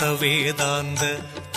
சுத்த வேதாந்த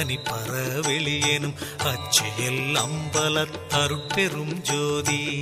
தனிப்பற பரவெளியேனும் அச்சியல் அம்பல தருட்பெரும் ஜோதி.